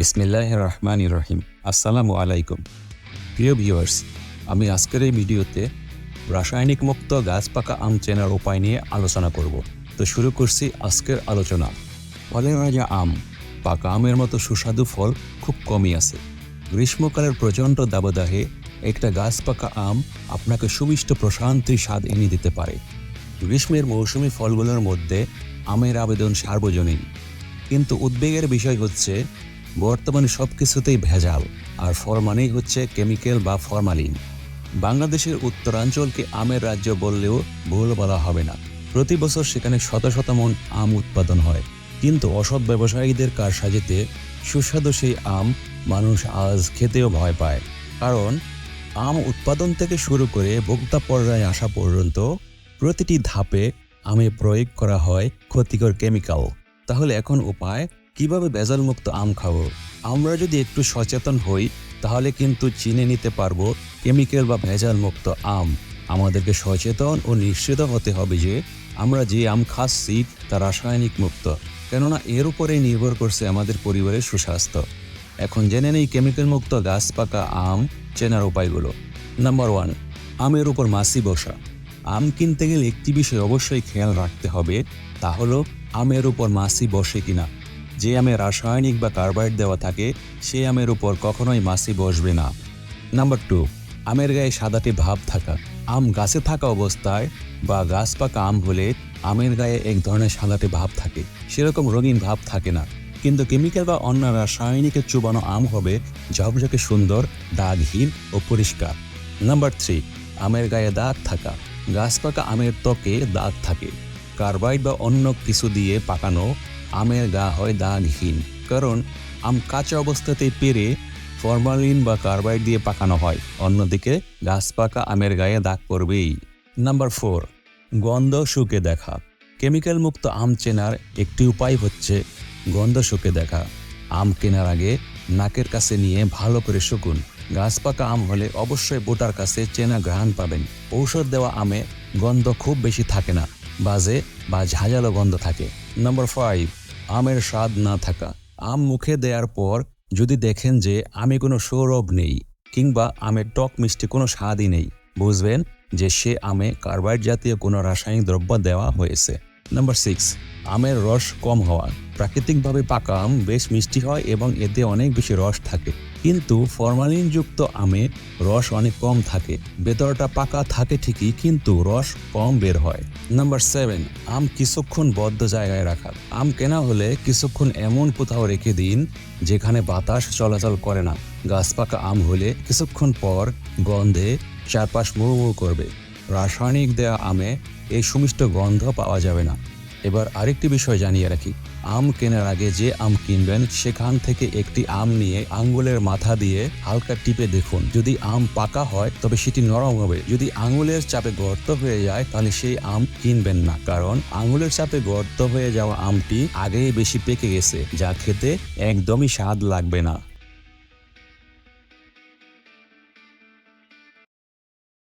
বিসমিল্লাহ রহমান রহিম আসসালামু আলাইকুম। প্রিয় ভিউয়ার্স, আমি আজকের এই ভিডিওতে রাসায়নিক মুক্ত গাছ পাকা আম চেনার উপায় নিয়ে আলোচনা করব। তো শুরু করছি আজকের আলোচনা। ফলের রাজা আম, পাকা আমের মতো সুস্বাদু ফল খুব কমই আছে। গ্রীষ্মকালের প্রচণ্ড দাবদাহে একটা গাছ পাকা আম আপনাকে সুমিষ্ট প্রশান্তির স্বাদ এনে দিতে পারে। গ্রীষ্মের মৌসুমি ফলগুলোর মধ্যে আমের আবেদন সার্বজনীন। কিন্তু উদ্বেগের বিষয় হচ্ছে বর্তমানে সব কিছুতেই ভেজাল, আর ফল মানেই হচ্ছে কেমিক্যাল বা ফরমালিন। বাংলাদেশের উত্তরাঞ্চলকে আমের রাজ্য বললেও ভুল বলা হবে না। প্রতি বছর সেখানে শত শত মন আম উৎপাদন হয়। কিন্তু অসৎ ব্যবসায়ীদের কারসাজিতে সুস্বাদু সেই আম মানুষ আজ খেতেও ভয় পায়। কারণ, আম উৎপাদন থেকে শুরু করে ভোক্তা পর্যায়ে আসা পর্যন্ত প্রতিটি ধাপে আমে প্রয়োগ করা হয় ক্ষতিকর কেমিক্যাল। তাহলে এখন উপায় কীভাবে ভেজালমুক্ত আম খাব? আমরা যদি একটু সচেতন হই, তাহলে কিন্তু চিনে নিতে পারব কেমিক্যাল বা ভেজাল মুক্ত আম। আমাদেরকে সচেতন ও নিশ্চিত হতে হবে যে, আমরা যে আম খাচ্ছি, তা রাসায়নিক মুক্ত। কেননা এর উপরেই নির্ভর করছে আমাদের পরিবারের সুস্বাস্থ্য। এখন জেনে নেই কেমিক্যাল মুক্ত গাছ পাকা আম চেনার উপায়গুলো। নাম্বার ওয়ান, আমের উপর মাছি বসা। আম কিনতে গেলে একটি বিষয় অবশ্যই খেয়াল রাখতে হবে, তা হলো আমের উপর মাছি বসে কিনা। যে আমে রাসায়নিক বা কার্বাইড দেওয়া থাকে সেই আমের উপর কখনোই মাছি বসবে না। নাম্বার টু, আমের গায়ে সাদাটি ভাব থাকা। আম গাছে থাকা অবস্থায় বা গাছ পাকা আম হলে আমের গায়ে এক ধরনের সাদাটে ভাব থাকে। সেরকম রঙিন ভাব থাকে না। কিন্তু কেমিক্যাল বা অন্য রাসায়নিকের চুবানো আম হবে ঝকঝকে সুন্দর, দাগহীন ও পরিষ্কার। নাম্বার থ্রি, আমের গায়ে দাগ থাকা। গাছ পাকা আমের ত্বকে দাগ থাকে। কার্বাইড বা অন্য কিছু দিয়ে পাকানো আমের গা হয় দাগহীন কারণ আম কাঁচা অবস্থাতেই পেরে ফরমালিন বা কার্বাইড দিয়ে পাকানো হয়, অন্যদিকে গাছ পাকা আমের গায়ে দাগ পড়বেই। নাম্বার ফোর, গন্ধ শুকে দেখা। কেমিক্যাল মুক্ত আম চেনার একটি উপায় হচ্ছে গন্ধ শুকে দেখা। আম কেনার আগে নাকের কাছে নিয়ে ভালো করে শুকুন। গাছ পাকা আম হলে অবশ্যই বোটার কাছে চেনা ঘ্রাণ পাবেন। ঔষধ দেওয়া আমে গন্ধ খুব বেশি থাকে না। বাজে বা ঝাঁঝালো গন্ধ থাকে। নম্বর ফাইভ আমের স্বাদ না থাকা। আম মুখে দেওয়ার পর যদি দেখেন যে আমি কোনো সৌরভ নেই কিংবা আমের টক মিষ্টি কোনো স্বাদই নেই, বুঝবেন যে সে আমে কার্বাইড জাতীয় কোনো রাসায়নিক দ্রব্য দেওয়া হয়েছে। নাম্বার সিক্স আমের রস কম হওয়া। প্রাকৃতিকভাবে পাকা আম বেশ মিষ্টি হয় এবং এতে অনেক বেশি রস থাকে। কিন্তু ফরমালিনযুক্ত আমে রস অনেক কম থাকে। ভেতরটা পাকা থাকে ঠিকই, কিন্তু রস কম বের হয়। নাম্বার সেভেন আম কিছুক্ষণ বদ্ধ জায়গায় রাখা। আম কেনা হলে কিছুক্ষণ এমন কোথাও রেখে দিন, যেখানে বাতাস চলাচল করে না। গাছ পাকা আম হলে কিছুক্ষণ পর গন্ধে চারপাশ মুড়মুড় করবে। রাসায়নিক দেয়া আমে এই সুমিষ্ট গন্ধ পাওয়া যাবে না। এবার আরেকটি বিষয় জানিয়ে রাখি। আম কেনার আগে যে আম কিনবেন, সেখান থেকে একটি আম নিয়ে আঙ্গুলের মাথা দিয়ে হালকা টিপে দেখুন। যদি আম পাকা হয়, তবে সেটি নরম হবে। যদি আঙুলের চাপে গর্ত হয়ে যায়, তাহলে সেই আম কিনবেন না। কারণ আঙুলের চাপে গর্ত হয়ে যাওয়া আমটি আগেই বেশি পেকে গেছে, যা খেতে একদমই স্বাদ লাগবে না।